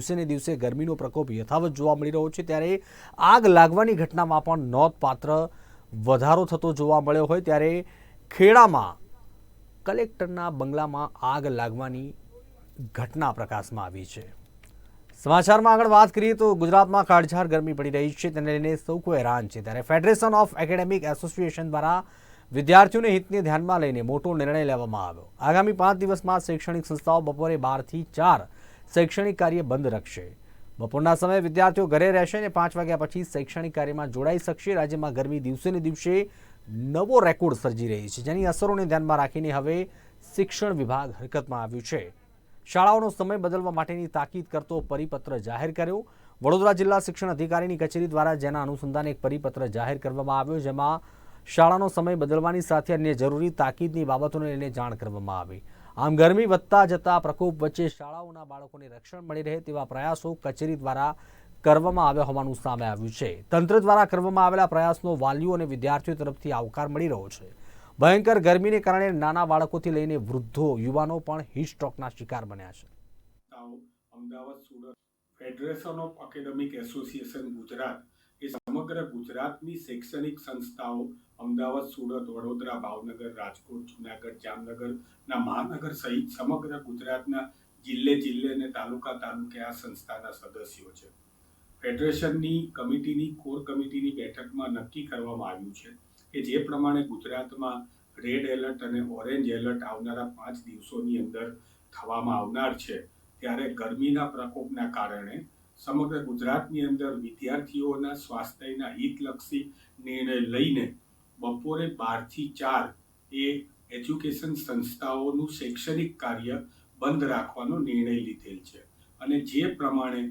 દિવસે ને દિવસે ગરમીનો પ્રકોપ યથાવત જોવા મળી રહ્યો છે. ત્યારે આગ લાગવાની ઘટનામાં પણ નોંધપાત્ર વધારો થતો જોવા મળ્યો હોય. ત્યારે ખેડામાં કલેક્ટરના બંગલામાં આગ લાગવાની ઘટના પ્રકાશમાં આવી છે. સમાચારમાં આગળ વાત કરીએ તો ગુજરાતમાં કાળઝાર ગરમી પડી રહી છે. તેને લઈને સૌ કોઈ હેરાન છે. ત્યારે ફેડરેશન ઓફ એકેડેમિક એસોસિએશન દ્વારા વિદ્યાર્થીઓને હિતને ધ્યાનમાં લઈને મોટો નિર્ણય લેવામાં આવ્યો. આગામી પાંચ દિવસમાં શૈક્ષણિક સંસ્થાઓ બપોરે બારથી ચાર શૈક્ષણિક કાર્ય બંધ રાખશે. બપોરના સમયે વિદ્યાર્થીઓ ઘરે રહેશે અને પાંચ વાગ્યા પછી શૈક્ષણિક કાર્યમાં જોડાઈ શકશે. રાજ્યમાં ગરમી દિવસે ને દિવસે નવો રેકોર્ડ સર્જી રહી છે, જેની અસરોને ધ્યાનમાં રાખીને હવે શિક્ષણ વિભાગ હરકતમાં આવ્યું છે. શાળાઓનો સમય બદલવા માટેની તાકીદ કરતો પરિપત્ર જાહેર કર્યો. વડોદરા જિલ્લા શિક્ષણ અધિકારીની કચેરી દ્વારા જેના અનુસંધાને એક પરિપત્ર જાહેર કરવામાં આવ્યો, જેમાં શાળાનો સમય બદલવાની સાથે અન્ય જરૂરી તાકીદની બાબતોને લઈને જાણ કરવામાં આવી. આમ ગરમી વધતા જતા પ્રકોપ વચ્ચે શાળાઓના બાળકોને રક્ષણ મળી રહે તેવા પ્રયાસો કચેરી દ્વારા કરવામાં આવ્યા હોવાનું સામે આવ્યું છે. તંત્ર દ્વારા કરવામાં આવેલા પ્રયાસનો વાલીઓ અને વિદ્યાર્થીઓ તરફથી આવકાર મળી રહ્યો છે. ભયંકર ગરમીને કારણે નાના બાળકોથી લઈને વૃદ્ધો, યુવાનો પણ હીટ સ્ટ્રોકના શિકાર બન્યા છે. Ahmedabad, Surat, federation of academic association, Gujarat એ સમગ્ર ગુજરાતની શૈક્ષણિક સંસ્થાઓ અમદાવાદ, સુરત, વડોદરા, ભાવનગર, રાજકોટ, જુનાગઢ જામનગરના મહાનગર સહિત સમગ્ર ગુજરાતના જિલ્લે જિલ્લે અને તાલુકા તાલુકે આ સંસ્થાના સદસ્યો છે. ફેડરેશનની કમિટીની, કોર કમિટીની બેઠકમાં નક્કી કરવામાં આવ્યું છે કે જે પ્રમાણે ગુજરાતમાં રેડ એલર્ટ અને ઓરેન્જ એલર્ટ આવનારા પાંચ દિવસોની અંદર થવામાં આવનાર છે, ત્યારે ગરમીના પ્રકોપના કારણે સમગ્ર ગુજરાતની અંદર વિદ્યાર્થીઓના સ્વાસ્થ્યના હિતલક્ષી નિર્ણય લઈને બપોરે બારથી ચાર એ એજ્યુકેશન સંસ્થાઓનું શૈક્ષણિક કાર્ય બંધ રાખવાનો નિર્ણય લીધેલ છે. અને જે પ્રમાણે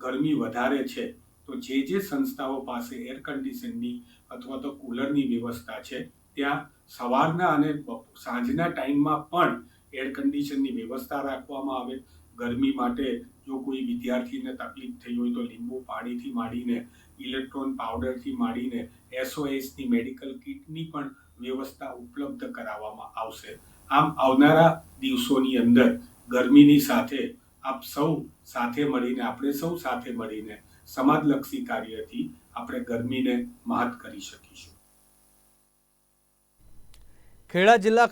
ગરમી વધારે છે, તો જે જે સંસ્થાઓ પાસે એર કન્ડિશનની અથવા તો કુલરની વ્યવસ્થા છે, ત્યાં સવારના અને સાંજના ટાઈમમાં પણ એર કન્ડિશનની વ્યવસ્થા રાખવામાં આવે. ગરમી માટે જો કોઈ વિદ્યાર્થીને તકલીફ થઈ હોય તો લીંબુ પાણીથી માંડીને, ઇલેક્ટ્રોન પાવડરથી માંડીને, એસઓએસની મેડિકલ કિટની પણ વ્યવસ્થા ઉપલબ્ધ કરાવવામાં આવશે. આમ આવનારા દિવસોની અંદર ગરમીની સાથે આપ સૌ સાથે મળીને, આપણે સૌ સાથે મળીને સમાજલક્ષી કાર્યથી આપણે ગરમીને મહાત કરી શકીશું. ખેડા જિલ્લા